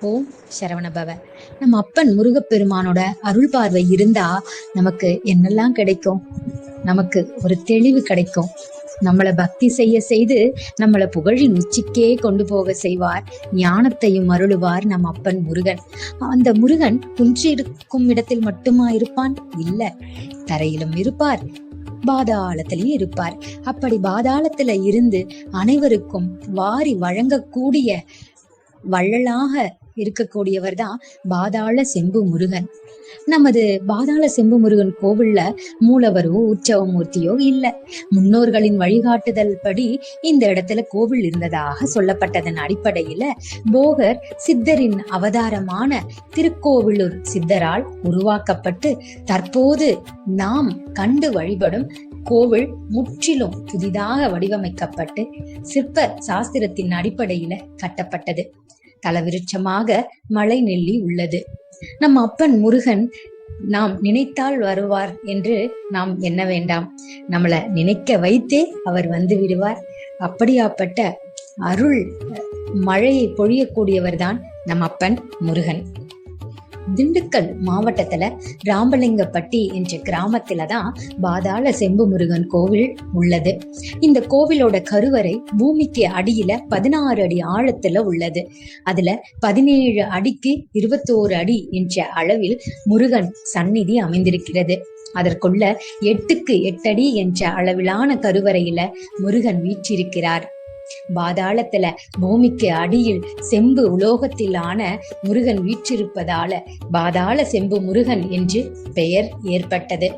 ஓம் சரவணபவ நம்ம அப்பன் முருகப்பெருமானோட அருள் பார்வை இருந்தா நமக்கு என்னெல்லாம் கிடைக்கும்? நமக்கு ஒரு தெளிவு கிடைக்கும். நம்மளை பக்தி செய்ய செய்து நம்மளை புகழின் உச்சிக்கே கொண்டு போக செய்வார். ஞானத்தையும் அருளுவார் நம் அப்பன் முருகன். அந்த முருகன் குன்றிருக்கும் இடத்தில் மட்டுமா இருப்பான்? இல்ல. தரையிலும் இருப்பார். பாதாளத்திலையும் இருப்பார். அப்படி பாதாளத்துல இருந்து அனைவருக்கும் வாரி வழங்கக்கூடிய வள்ளலாக இருக்கக்கூடியவர் தான் பாதாள செம்பு முருகன். நமது பாதாள செம்பு முருகன் கோவில்ல மூலவரோ உற்சவமூர்த்தியோ இல்ல. முன்னோர்களின் வழிகாட்டுதல் படி இந்த இடத்துல கோவில் இருந்ததாக சொல்லப்பட்டதன் அடிப்படையில போகர் சித்தரின் அவதாரமான திருக்கோவிலூர் சித்தரால் உருவாக்கப்பட்டு தற்போது நாம் கண்டு வழிபடும் கோவில் முற்றிலும் புதிதாக வடிவமைக்கப்பட்டு சிற்ப சாஸ்திரத்தின் அடிப்படையில கட்டப்பட்டது. தலவிருட்சமாக மலை நெல்லி உள்ளது. நம் அப்பன் முருகன் நாம் நினைத்தால் வருவார் என்று நாம் எண்ண வேண்டாம். நம்மளை நினைக்க வைத்தே அவர் வந்து விடுவார். அப்படியாப்பட்ட அருள் மழையை பொழியக்கூடியவர் தான் நம் அப்பன் முருகன். திண்டுக்கல் மாவட்டத்துல ராமலிங்கப்பட்டி என்ற கிராமத்துல தான் பாதாள செம்பு முருகன் கோவில் உள்ளது. இந்த கோவிலோட கருவறை பூமிக்கு அடியில பதினாறு அடி ஆழத்துல உள்ளது. அதுல பதினேழு அடிக்கு இருபத்தோரு அடி என்ற அளவில் முருகன் சந்நிதி அமைந்திருக்கிறது. அதற்குள்ள எட்டுக்கு எட்டடி என்ற அளவிலான கருவறையில முருகன் வீற்றிருக்கிறார். பாதாளத்துல பூமிக்கு அடியில் செம்பு உலோகத்திலான முருகன் வீற்றிருப்பதால பாதாள செம்பு முருகன் என்று பெயர் ஏற்பட்டது.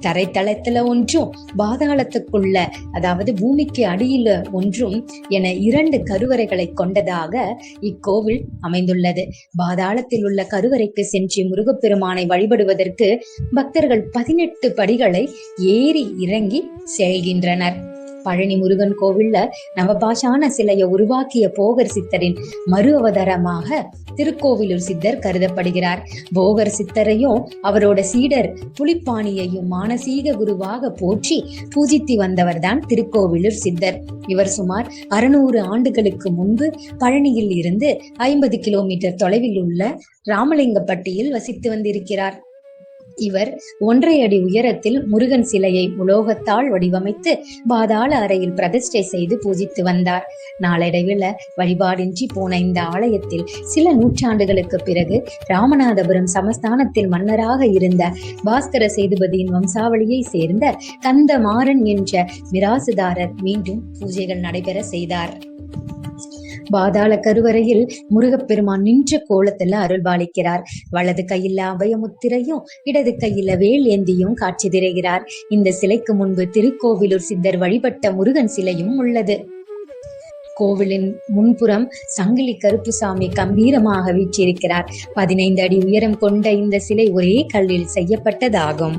தரைத்தளத்துல ஒன்றும் பாதாளத்துக்குள்ள அதாவது பூமிக்கு அடியில ஒன்றும் என இரண்டு கருவறைகளை கொண்டதாக இக்கோவில் அமைந்துள்ளது. பாதாளத்தில் உள்ள கருவறைக்கு சென்று முருகப்பெருமானை வழிபடுவதற்கு பக்தர்கள் பதினெட்டு படிகளை ஏறி இறங்கி செல்கின்றனர். பழனி முருகன் கோவில்ல நவபாஷான சிலையை உருவாக்கிய போகர் சித்தரின் மறு அவதாரமாக திருக்கோவிலூர் சித்தர் கருதப்படுகிறார். போகர் சித்தரையும் அவரோட சீடர் புலிப்பாணியையும் மானசீக குருவாக போற்றி பூஜித்து வந்தவர்தான் திருக்கோவிலூர் சித்தர். இவர் சுமார் அறுநூறு ஆண்டுகளுக்கு முன்பு பழனியில் இருந்து ஐம்பது கிலோமீட்டர் தொலைவில் உள்ள ராமலிங்கப்பட்டியில் வசித்து வந்திருக்கிறார். இவர் ஒன்றை அடி உயரத்தில் முருகன் சிலையை உலோகத்தால் வடிவமைத்து பாதாள அறையில் பிரதிஷ்டை செய்து பூஜித்து வந்தார். நாளடைவில் வழிபாடின்றி போன இந்த ஆலயத்தில் சில நூற்றாண்டுகளுக்கு பிறகு ராமநாதபுரம் சமஸ்தானத்தில் மன்னராக இருந்த பாஸ்கர சேதுபதியின் வம்சாவளியை சேர்ந்த கந்தமாறன் என்ற மிராசுதாரர் மீண்டும் பூஜைகள் நடைபெற செய்தார். பாதாள கருவறையில் முருகப்பெருமான் நின்ற கோலத்துல அருள்பாலிக்கிறார் வலது கையில அபயமுத்திரையும் இடது கையில வேல் ஏந்தியும் காட்சி திரைகிறார் இந்த சிலைக்கு முன்பு திருக்கோவிலூர் சித்தர் வழிபட்ட முருகன் சிலையும் உள்ளது. கோவிலின் முன்புறம் சங்கிலி கருப்புசாமி கம்பீரமாக வீற்றிருக்கிறார். பதினைந்து அடி உயரம் கொண்ட இந்த சிலை ஒரே கல்லில் செய்யப்பட்டதாகும்.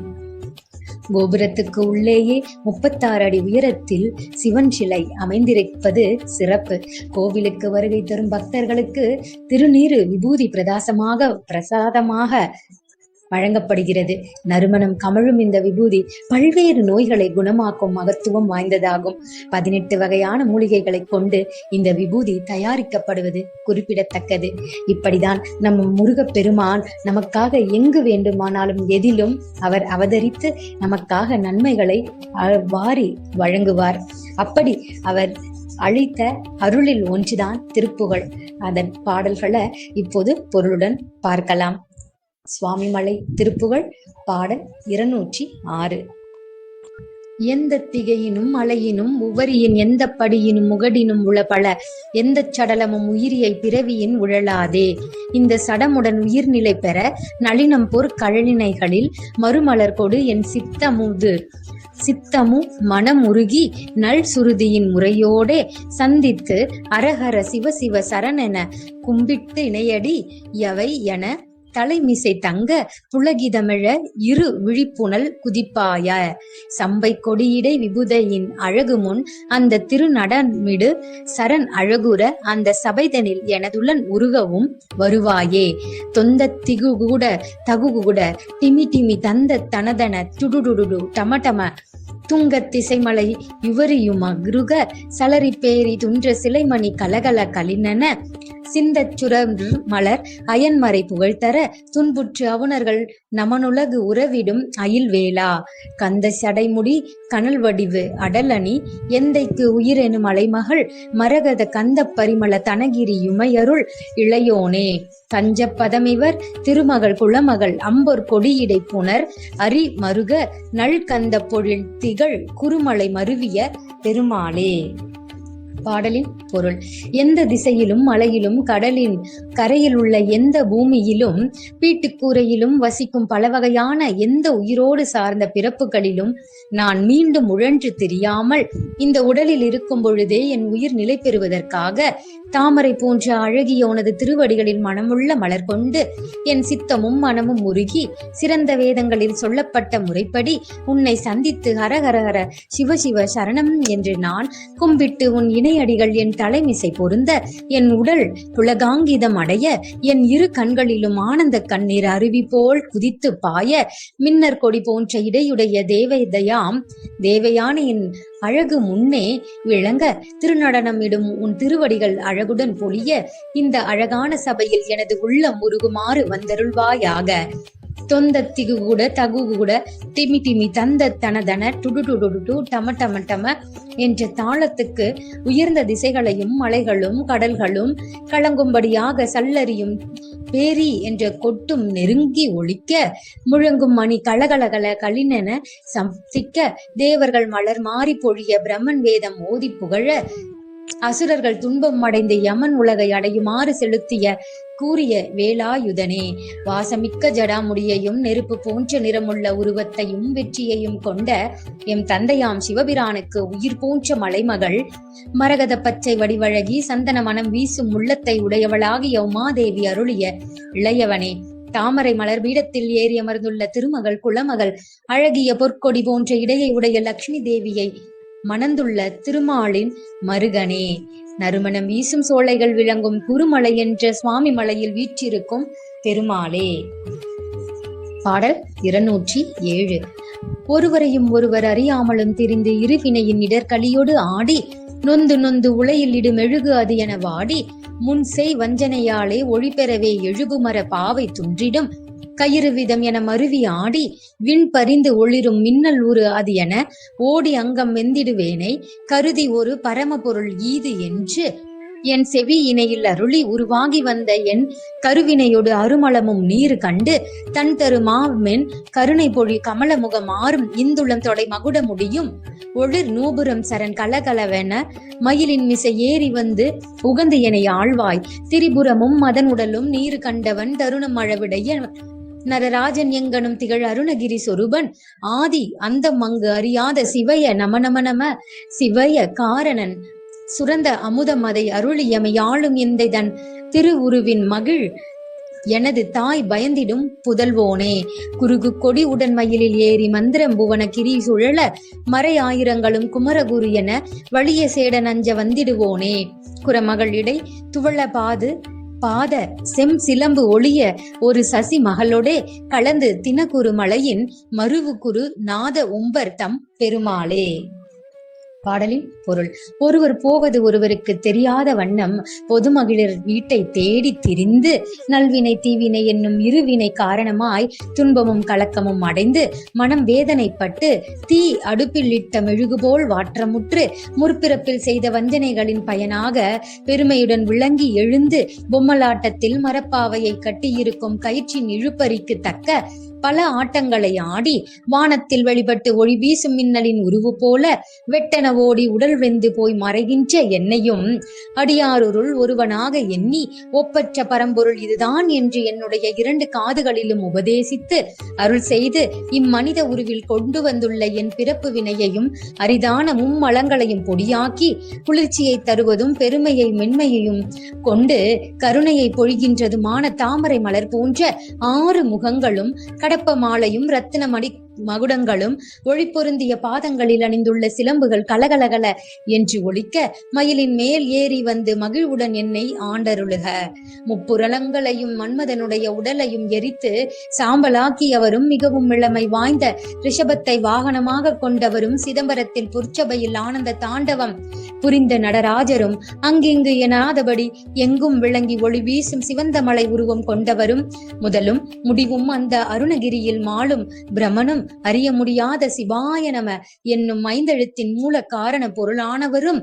கோபுரத்துக்கு உள்ளேயே முப்பத்தாறு அடி உயரத்தில் சிவன் சிலை அமைந்திருப்பது சிறப்பு. கோவிலுக்கு வருகை தரும் பக்தர்களுக்கு திருநீரு விபூதி பிரதாசமாக பிரசாதமாக வழங்கப்படுகிறது. நறுமணம் கமழும் இந்த விபூதி பல்வேறு நோய்களை குணமாக்கும் மகத்துவம் வாய்ந்ததாகும். பதினெட்டு வகையான மூலிகைகளை கொண்டு இந்த விபூதி தயாரிக்கப்படுவது குறிப்பிடத்தக்கது. இப்படிதான் நம்ம முருகப்பெருமான் நமக்காக எங்கு வேண்டுமானாலும் எதிலும் அவர் அவதரித்து நமக்காக நன்மைகளை வாரி வழங்குவார். அப்படி அவர் அளித்த அருளில் ஒன்றுதான் திருப்புகழ். அதன் பாடல்களை இப்போது பொருளுடன் பார்க்கலாம். சுவாமிமலை திருப்புகழ் பாடல் இருநூற்றி ஆறு. எந்த திகையினும் அலையினும் உவரியின் எந்த படியினும் முகடினும் உளபல எந்த சடலமும் உயிரியை பிறவியின் உழலாதே. இந்த சடமுடன் உயிர்நிலை பெற நளினம் போர் கழனினைகளில் மறுமலர் கொடு என் சித்தமுது சித்தமும் மனமுருகி நல் சுருதியின் முறையோடே சந்தித்து அரஹர சிவ சரணென கும்பிட்டு இணையடி எவை என தலைமிசை தங்க புலகிதமிழ இரு விழிப்புணல் குதிப்பாய. சம்பை கொடியிடை விபுதையின் அழகு முன் அந்த திருநடமிடு சரண் அழகுற அந்த சபைதனில் எனதுடன் உருகவும் வருவாயே. தொந்த திகுகூட தகுகூட டிமி டிமி தந்த தனதன துடுடுடுடு டமடம. துங்கத் திசைமலை யுவரியும் கிருக சலரி பேரி துன்ற சிலைமணி கலகல கலினன. சிந்தச் சுரன்று மலர் அயன்மறை புகழ்தர துன்புற்று அவுணர்கள் நமனுலகு உறவிடும் அயில்வேலா கந்த சடைமுடி கனல் வடிவு அடலணி எந்தைக்கு உயிரெனும் அலைமகள் மரகத கந்த பரிமள தனகிரி யுமையருள் இளையோனே. கஞ்சப்பதமிவர் திருமகள் குளமகள் அம்பொர் கொடியிடை புனர் அரி மருக நல்கந்த பொழில் திகழ் குறுமலை மருவிய பெருமாளே. பாடலின் பொருள். எந்த திசையிலும் மலையிலும் கடலின் கரையில் உள்ள எந்த பூமியிலும் வீட்டுக்கூரையிலும் வசிக்கும் பல வகையான எந்த உயிரோடு சார்ந்த பிறப்புகளிலும் நான் மீண்டும் உழன்று தெரியாமல் இந்த உடலில் இருக்கும் பொழுதே என் உயிர் நிலை பெறுவதற்காக தாமரை போன்ற அழகிய உனது திருவடிகளில் மனமுள்ள மலர் கொண்டு என் சித்தமும் மனமும் உருகி சிறந்த வேதங்களில் சொல்லப்பட்ட முறைப்படி உன்னை சந்தித்து ஹரஹரஹர சிவசிவ சரணம் என்று நான் கும்பிட்டு உன் இணையடிகள் என் தலைமிசை பொருந்த என் உடல் புலகாங்கிதம் அடைய என் இரு கண்களிலும் ஆனந்த கண்ணீர் அருவி போல் குதித்து பாய மின்னர் கொடி போன்ற இடையுடைய தேவதையாம் தேவையான என் அழகு முன்னே விளங்க திருநடனம் இடும் உன் திருவடிகள் அழகுடன் பொழிய இந்த அழகான சபையில் எனது உள்ளம் உருகுமாறு வந்தருள்வாயாக. தொந்த திகுகுட தகுகுட திமி திமி தந்த தனதன டுடு டுடு டு டம டம டம என்ற தாளத்துக்கு உயர்ந்த திசைகளையும் மலைகளும் கடல்களும் கலங்கும்படியாக சல்லறியும் பேரி என்ற கொட்டும் நெருங்கி ஒழிக்க முழங்கும் மணி கலகலகல கலினென சம்சிக்க தேவர்கள் மலர் மாறி பொழிய பிரம்மன் வேதம் ஓதி புகழ அசுரர்கள் துன்பம் அடைந்த யமன் உலகை அடையுமாறு செலுத்திய கூறிய வேலாயுதனே வாசமிக்க ஜடாமுடியையும் நெருப்பு போன்ற நிறமுள்ள உருவத்தையும் வெற்றியையும் கொண்ட எம் தந்தையாம் சிவபிரானுக்கு உயிர் போன்ற மலைமகள் மரகத பச்சை வடிவழகி சந்தன மனம் வீசும் உள்ளத்தை உடையவளாகிய உமாதேவி அருளிய இளையவனே தாமரை மலர் பீடத்தில் ஏறி அமர்ந்துள்ள திருமகள் குளமகள் அழகிய பொற்கொடி போன்ற இடையை உடைய லக்ஷ்மி தேவியை மணந்துள்ள திருமாலின் மருகனே. நறுமணம் வீசும் சோலைகள் விளங்கும் குருமலை என்ற சுவாமி மலையில் வீற்றிருக்கும் பெருமாளே. பாடல் இருநூற்றி ஏழு. ஒருவரையும் ஒருவர் அறியாமலும் திரிந்து இருவினையின் இடர்களியோடு ஆடி நொந்து நொந்து உலையில் இடும் மெழுகு அது என வாடி முன் செய் வஞ்சனையாலே ஒளிபெறவே எழுபுமர பாவை துன்றிடும் கயிறு விதம் என மருவி ஆடி விண் பறிந்து ஒளிரும் மின்னல் உரு அது என ஓடி அங்கம் வெந்திடுவேனை கருதி ஒரு பரமபொருள் ஈது என்று. என் செவி இணையில் அருளி உருவாகி வந்த என் கருவினையொடு அருமளமும் நீர் கண்டு தன் தரு மாமென் கருணை பொழி கமல முகம் ஆறும் இந்துளம் தொடை மகுட முடியும். ஒளிர் நூபுரம் சரண் கலகலவென மயிலின் மிசை ஏறி வந்து உகந்து எனை ஆழ்வாய் திரிபுரமும் மதன் உடலும் நீர் கண்டவன் தருணம் அழவிடைய நரராஜன் எங்கனும் திகழ் அருணகிரி சொருபன். ஆதி அந்த மங்கு அறியாத சிவைய நம நம நம சிவைய காரணன். சுரந்த அமுதம் அதை அருளியமையாளும் தன் திருவுருவின் மகிழ். எனது தாய் பயந்திடும் புதல்வோனே குருகு கொடி உடன் மயிலில் ஏறி மந்திரம் புவன கிரி சுழல மறை ஆயிரங்களும் குமரகுரு என வழிய சேட நஞ்ச வந்திடுவோனே. குரமகள் இடை துவள பாது பாத செம் சிலம்பு ஒளிய ஒரு சசி மகளோடே கலந்து தினக்குறு மலையின் மருவுகுரு நாத உம்பர் தம் பெருமாளே. பாடலின் பொருள். ஒருவர் போவது ஒருவருக்கு தெரியாத வண்ணம் பொதுமகளிர் வீட்டை தேடி திரிந்து நல்வினை தீவினை என்னும் இருவினை காரணமாய் துன்பமும் கலக்கமும் அடைந்து மனம் வேதனைப்பட்டு தீ அடுப்பில் இட்ட மெழுகு போல் வாற்றமுற்று முற்பிறப்பில் செய்த வஞ்சனைகளின் பயனாக பெருமையுடன் விளங்கி எழுந்து பொம்மலாட்டத்தில் மரப்பாவையை கட்டியிருக்கும் கயிற்றின் இழுப்பறிக்கு தக்க பல ஆட்டங்களை ஆடி வானத்தில் வெளிப்பட்டு ஒளி வீசும் மின்னலின் உருவு போல வெட்டென ஓடி உடல் வெந்து போய் மறைகின்ற என்னையும். அடியாருருள் ஒருவனாக எண்ணி ஒப்பற்ற பரம்பொருள் இதுதான் என்று என்னுடைய இரண்டு காதுகளிலும் உபதேசித்து அருள் செய்து இம்மனித உருவில் கொண்டு வந்துள்ள என் பிறப்பு வினையையும் அரிதான மும்மலங்களையும் பொடியாக்கி குளிர்ச்சியை தருவதும் பெருமையை மென்மையையும் கொண்டு கருணையை பொழிகின்றதுமான தாமரை மலர் போன்ற ஆறு முகங்களும் கடப்ப மாலையும் ரத்தின மணி மகுடங்களும் ஒளிப்பொருந்திய பாதங்களில் அணிந்துள்ள சிலம்புகள் கலகலகல என்று ஒழிக்க மயிலின் மேல் ஏறி வந்து மகிழ்வுடன் என்னை ஆண்டருளுக. முப்புரலங்களையும் மன்மதனுடைய உடலையும் எரித்து சாம்பலாக்கியவரும் மிகவும் இளமை வாய்ந்த ரிஷபத்தை வாகனமாக கொண்டவரும் சிதம்பரத்தில் புற்சபையில் ஆனந்த தாண்டவம் புரிந்த நடராஜரும் அங்கிங்கு எனாதபடி எங்கும் விளங்கி ஒளி வீசும் சிவந்த மலை உருவம் கொண்டவரும் முதலும் முடிவும் அந்த அருணகிரியில் மாளும் பிரமனும் அறிய முடியாத சிவாய நம என்னும் ஐந்தெழுத்தின் மூல காரண பொருளானவரும்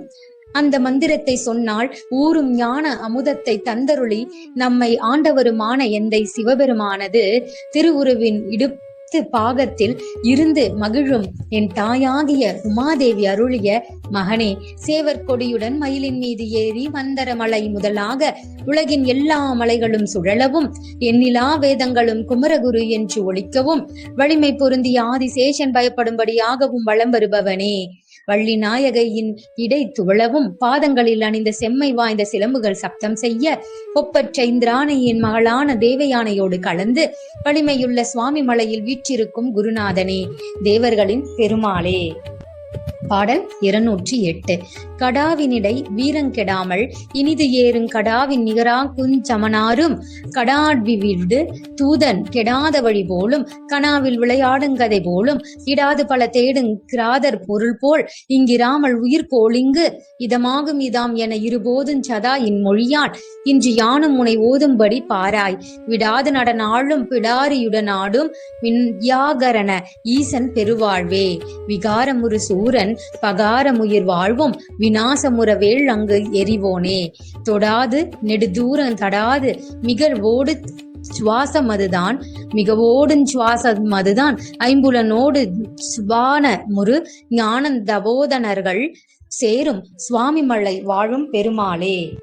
அந்த மந்திரத்தை சொன்னால் ஊரும் ஞான அமுதத்தை தந்தருளி நம்மை ஆண்டவருமான எந்தை சிவபெருமானது. திருவுருவின் இடுப்பு பாகத்தில் இருந்து மகிழும் என் தாயாகிய உமாதேவி அருளிய மகனே சேவர் கொடியுடன் மயிலின் மீது ஏறி மந்தரமலை முதலாக உலகின் எல்லா மலைகளும் சுழலவும் எண்ணிலா வேதங்களும் குமரகுரு என்று ஒழிக்கவும் வலிமை பொருந்திய ஆதிசேஷன் பயப்படும்படியாகவும் வலம் வருபவனே. வள்ளி நாயகையின் இடை துவளவும் பாதங்களில் அணிந்த செம்மை வாய்ந்த சிலம்புகள் சப்தம் செய்ய ஒப்பற்ற மகளான தேவயானையோடு கலந்து வலிமையுள்ள சுவாமி மலையில் வீற்றிருக்கும் குருநாதனே தேவர்களின் பெருமாளே. பாடல் இருநூற்றி எட்டு. கடாவினிடை வீரங்கெடாமல் இனிது ஏறும் கடாவின் நிகரா குஞ்சமனாரும் கடாட்விவிடு தூதன் கெடாத வழி போலும் கனாவில் விளையாடுங்கதை போலும் இடாது பல தேடும் கிராதர் பொருள் போல் இங்கிராமல் உயிர் கோளிங்கு இதமாகும் இதாம் என இருபோதும் சதா இன்மொழியான் இன்று யானும் உனை ஓதும்படி பாராய் விடாது நடனாளும் பிடாரியுடன் ஆடும் ஈசன் பெருவாழ்வே விகாரமுறு சூரன் பகாரமுயிர் வாழ்வும் விநாசமுற வேள் அங்கு எரிவோனே தொடாது நெடுதூரம் தடாது மிகழ்வோடு சுவாசம் அதுதான். மிகவோடும் சுவாசம் அதுதான். ஐம்புலனோடு சுவான முரு ஞானந்தபோதனர்கள் சேரும் சுவாமி மலை வாழும் பெருமாளே.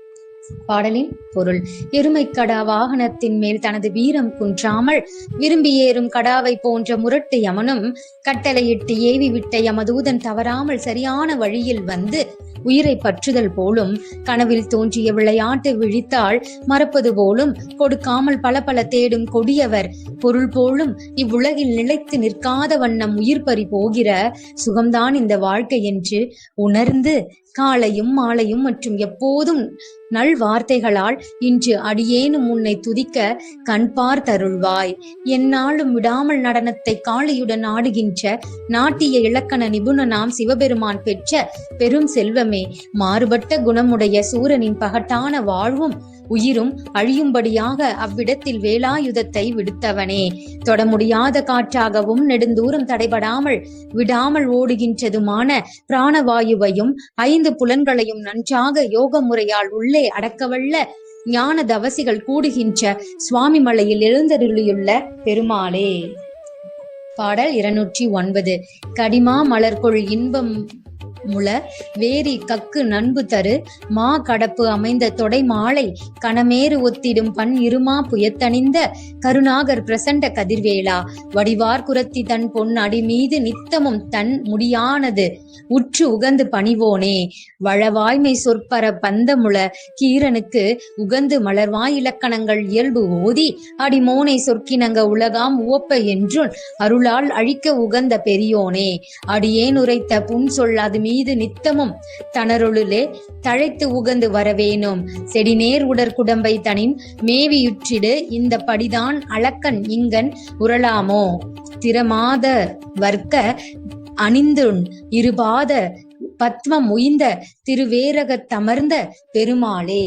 பாடலின் பொருள். எருமைக்கடா வாகனத்தின் மேல் தனது வீரம் குன்றாமல் விரும்பி ஏறும் கடாவை போன்ற முரட்டு யமனும் கட்டளையிட்டு ஏவி விட்ட யமதூதன் தவறாமல் சரியான வழியில் வந்து உயிரை பற்றுதல் போலும் கனவில் தோன்றிய விளையாட்டு விழித்தால் மறப்பது போலும் கொடுக்காமல் பல பல தேடும் கொடியவர் பொருள் போலும் இவ்வுலகில் நிலைத்து நிற்காத வண்ணம் உயிர் பறி போகிற சுகம்தான் இந்த வாழ்க்கை என்று உணர்ந்து காலையும் மாலையும் மற்றும் எப்போதும் நல் வார்த்தைகளால் இன்று அடியேனும் உன்னை துதிக்க கண்பார் தருள்வாய் என்னாலும் விடாமல் நடனத்தை காளியுடன் ஆடுகின்ற நாட்டிய இலக்கண நிபுணனாம் சிவபெருமான் பெற்ற பெரும் செல்வமே. மாறுபட்ட குணமுடைய சூரனின் பகட்டான வாழ்வும் உயிரும் அழியும்படியாக அவ்விடத்தில் வேலாயுதத்தை விடுத்தவனே. தொட முடியாத காற்றாகவும் நெடுந்தூரம் தடைபடாமல் விடாமல் ஓடுகின்றதுமான பிராணவாயுவையும் ஐந்து புலன்களையும் நன்றாக யோக முறையால் உள்ளே அடக்கவல்ல ஞான தவசிகள் கூடுகின்ற சுவாமி மலையில் எழுந்தருளியுள்ள பெருமாளே. பாடல் இருநூற்றி ஒன்பது. கடிமா மலர்கொள் இன்பம் முள வேரி கக்கு நண்பு தரு. மா கடப்பு அமைந்த தொடை மாலை கணமேறு ஒத்திடும் பண் இருமா புயத்தணிந்த. கருணாகர் பிரசண்ட கதிர்வேளா வடிவார் குரத்தி தன் பொன் அடி மீது நித்தமும் தன் முடியானது. உற்று உகந்து பணிவோனே வளவாய்மை சொற்பர பந்தமுள கீரனுக்கு உகந்து மலர்வாய் இலக்கணங்கள் இயல்பு ஓதி. அடிமோனை சொற்கினங்க உலகாம் உவப்ப என்றும் அருளால் அழிக்க உகந்த பெரியோனே. அடியேன் உரைத்த புன் சொல்லாது மீ மீது நித்தமும் தனருளுலே தழைத்து உகந்து வரவேணும் செடிநேர் உடற்குடம்பை தனின் மேவியுற்றிடு இந்த படிதான் அளக்கன் இங்கன் உரளாமோ திறமாத வர்க்க அணிந்துண் இருபாத பத்மம் உயிந்த திருவேரகத் தமர்ந்த பெருமாளே.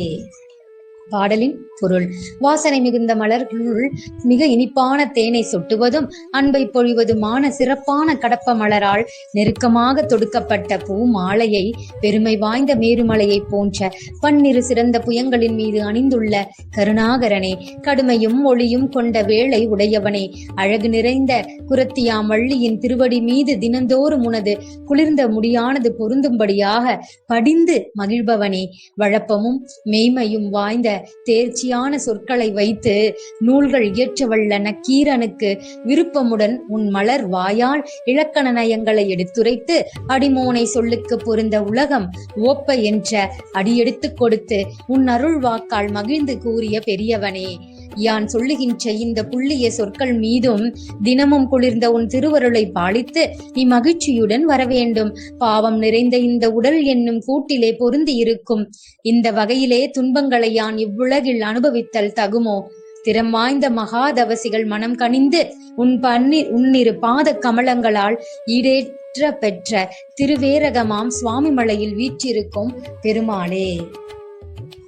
பாடலின் பொருள். வாசனை மிகுந்த மலர்களுள் மிக இனிப்பான தேனை சொட்டுவதும் அன்பை பொழிவதுமான சிறப்பான கடப்ப மலரால் நெருக்கமாக தொடுக்கப்பட்ட பூ மாலையை பெருமை வாய்ந்த மேருமலையைப் போன்ற பன்னிரு சிறந்த புயங்களின் மீது அணிந்துள்ள கருணாகரனே கடுமையும் ஒளியும் கொண்ட வேளை உடையவனே அழகு நிறைந்த குரத்தியா மள்ளியின் திருவடி மீது தினந்தோறும் உனது குளிர்ந்த முடியானது பொருந்தும்படியாக படிந்து மகிழ்பவனே வழப்பமும் மெய்மையும் வாய்ந்த தேர்ச்சியான சொற்களை வைத்து நூல்கள் இயற்றவல்ல நக்கீரனுக்கு விருப்பமுடன் உன் மலர் வாயால் இலக்கண நயங்களை எடுத்துரைத்து அடிமோனை சொல்லுக்கு பொருந்த உலகம் ஓப்ப என்ற அடியெடுத்து கொடுத்து உன் அருள் வாக்கால் மகிழ்ந்து கூறிய பெரியவனே. யான் சொல்லுகின்ற இந்த புள்ளிய சொற்கள் மீதும் தினமும் குளிர்ந்த உன் திருவருளை பாலித்து நீ மகிழ்ச்சியுடன் வரவேண்டும். பாவம் நிறைந்த இந்த உடல் என்னும் கூட்டிலே பொருந்தி இருக்கும். இந்த வகையிலே துன்பங்களை யான் இவ்வுலகில் அனுபவித்தல் தகுமோ? திறம் வாய்ந்த மகாதவசிகள் மனம் கனிந்து உன் பன்னி உன்னிரு பாத கமலங்களால் ஈடேற்ற பெற்ற திருவேரகமாம் சுவாமி மலையில் வீற்றிருக்கும் பெருமாளே.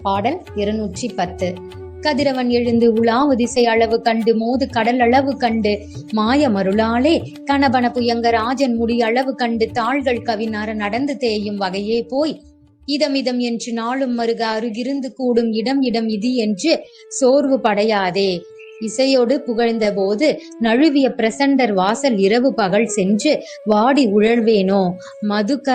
பாடல் இருநூற்றி பத்து. கதிரவன் எழுந்து உலாவு திசை அளவு கண்டு மோது கடல் அளவு கண்டு மாய மருளாலே கணபன புயங்க ராஜன் முடி அளவு கண்டு தாள்கள் கவினார நடந்து தேயும் வகையே போய். இதமிதம் என்று நாளும் மருக அருகிருந்து கூடும் இடம் இடம் இது என்று சோர்வு படையாதே. இசையோடு புகழ்ந்த போது நழுவிய பிரசண்டர் வாசல் இரவு பகல் சென்று வாடி உழல்வேனோ? மதுக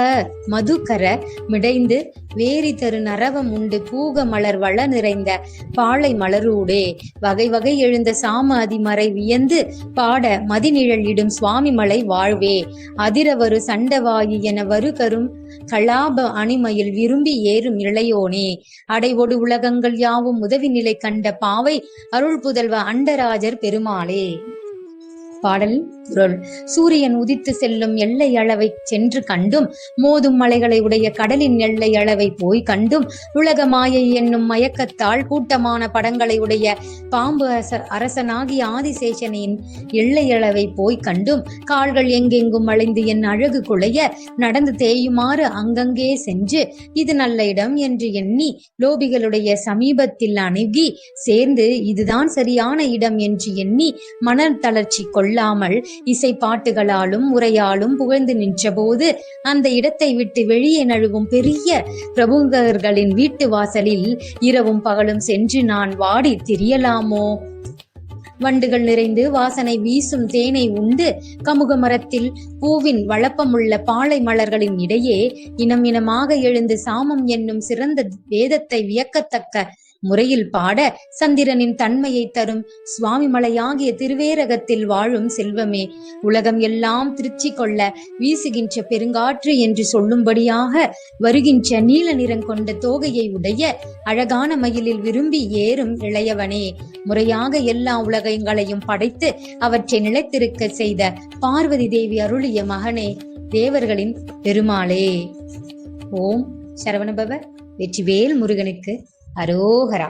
மதுக்கர மிடைந்து வேரி தரு நரவம் உண்டு பூக மலர் வள நிறைந்த பாளை மலரூடே. வகை வகை எழுந்த சாம அதிமறை வியந்து பாட மதிநிழல் இடும் சுவாமி மலை வாழ்வே. அதிரவரு சண்டவாயு என வருகரும் கலாப அணிமையில் விரும்பி ஏறும் இளையோனே. அடைவோடு உலகங்கள் யாவும் உதவி நிலை கண்ட பாவை அருள் புதல்வ அண்டராஜர் பெருமாளே. பாடல் சூரியன் உதித்து செல்லும் எல்லை அளவை சென்று கண்டும் மோதும் மலைகளை உடைய கடலின் எல்லை அளவை போய் கண்டும் உலக மாயை என்னும் மயக்கத்தால் கூட்டமான படங்களை உடைய பாம்பு அரசனாகிய ஆதிசேஷனின் எல்லை அளவை போய் கண்டும் கால்கள் எங்கெங்கும் அலைந்து என் அழகு குலைய நடந்து தேயுமாறு அங்கங்கே சென்று இது நல்ல இடம் என்று எண்ணி லோபிகளுடைய சமீபத்தில் அணுகி சேர்ந்து இதுதான் சரியான இடம் என்று எண்ணி மன தளர்ச்சி கொள்ளாமல் இசை பாட்டுகளாலும் உரையாலும் புகழ்ந்து நின்றபோது அந்த இடத்தை விட்டு வெளியே நழுவும் பெரிய பிரபுங்கர்களின் வீட்டு வாசலில் இரவும் பகலும் சென்று நான் வாடி திரியலாமோ? வண்டுகள் நிறைந்து வாசனை வீசும் தேனை உண்டு. கமுக மரத்தில் பூவின் வளப்பமுள்ள பாலை மலர்களின் இடையே இனம் இனமாக எழுந்து சாமம் என்னும் சிறந்த வேதத்தை வியக்கத்தக்க முறையில் பாட சந்திரனின் தன்மையை தரும். சுவாமி மலையாகிய திருவேரகத்தில் வாழும் செல்வமே உலகம் எல்லாம் திருச்சி கொள்ள வீசுகின்ற பெருங்காற்று என்று சொல்லும்படியாக வருகின்ற நீல நிறம் கொண்ட தோகையை உடைய அழகான மயிலில் விரும்பி ஏறும் இளையவனே முறையாக எல்லா உலகங்களையும் படைத்து அவற்றை நிலைத்திருக்க செய்த பார்வதி தேவி அருளிய மகனே தேவர்களின் பெருமாளே. ஓம் சரவணபவ வெற்றிவேல் முருகனுக்கு ഹരോഹര.